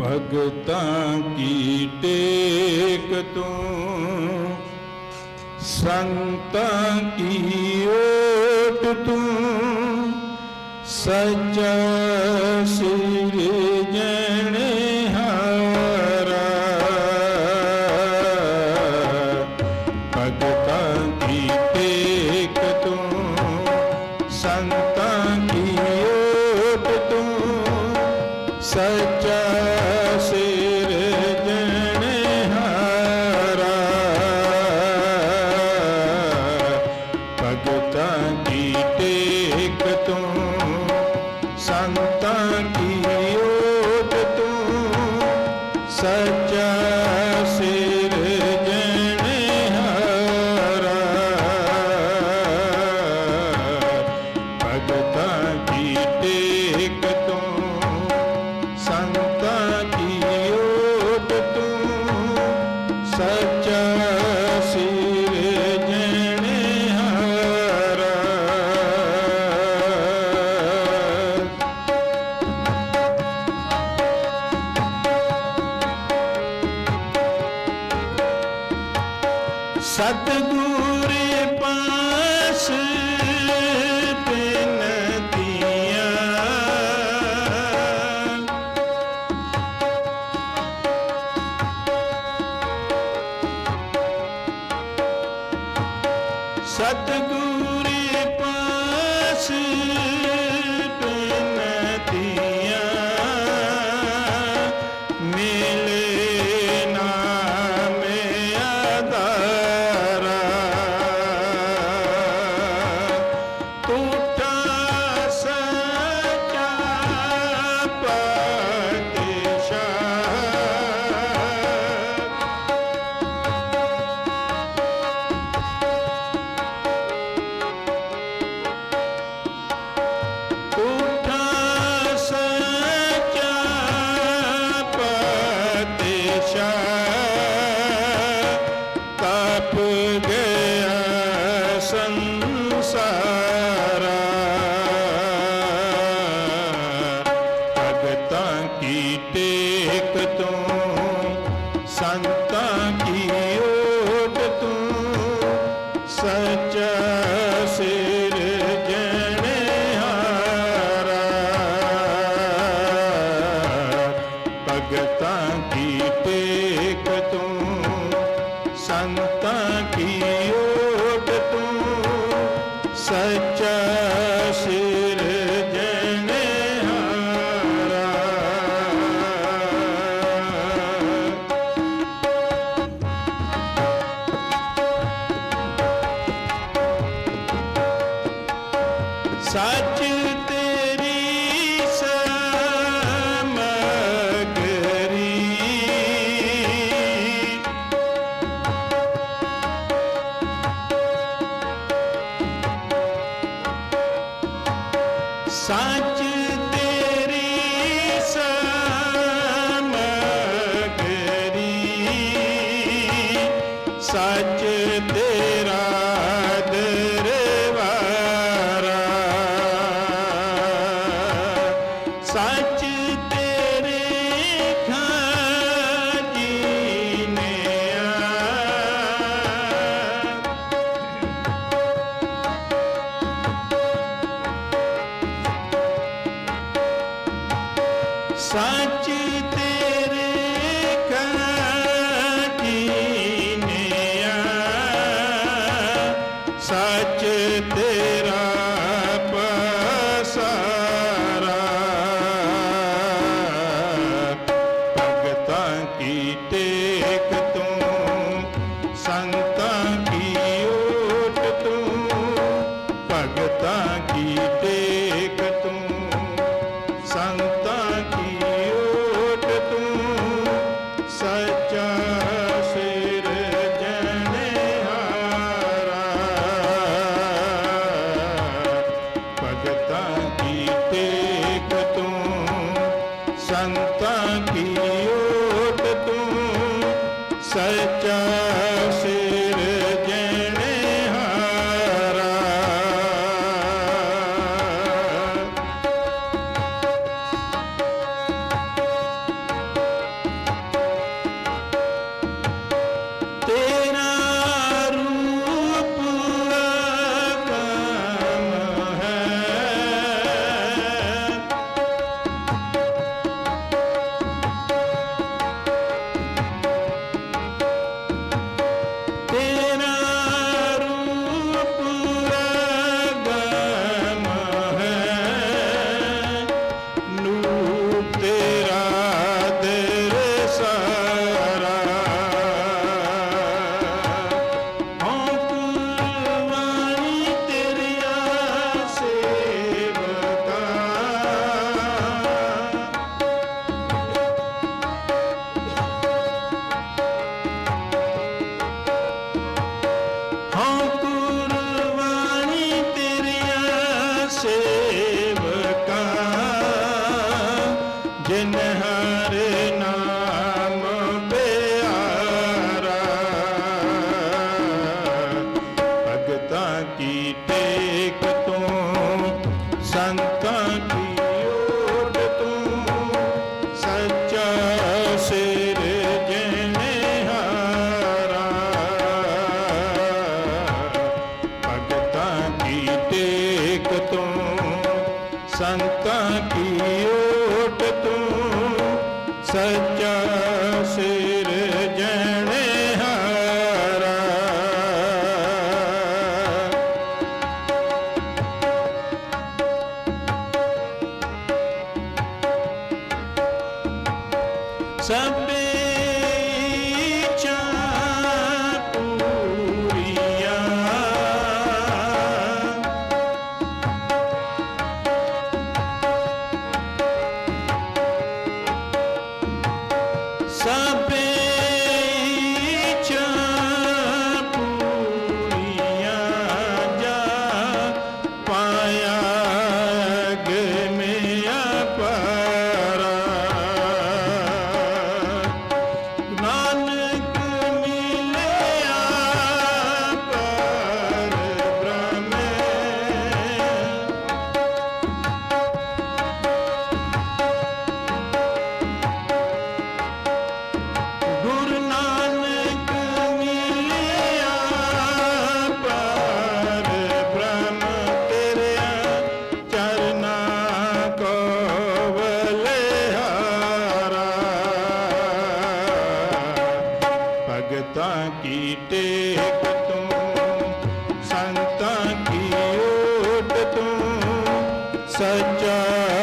ਭਗਤਾਂ ਕੀ ਟੇਕ ਤੂੰ? ਸੰਤਾਂ ਕੀ ਓਟ ਤੂੰ? ਸਚਾ ਸਿਰਜਣ பாட்டு sun. ਸੱਚ Chai. No. ਸੰਤਾਂ ਕੀ ਓਟ ਤੂੰ? ਸੱਚਾ ਸਿਰ ਜਣੇ ਹਾਰਾ। ਸਭੇ Something. ਸਚਾ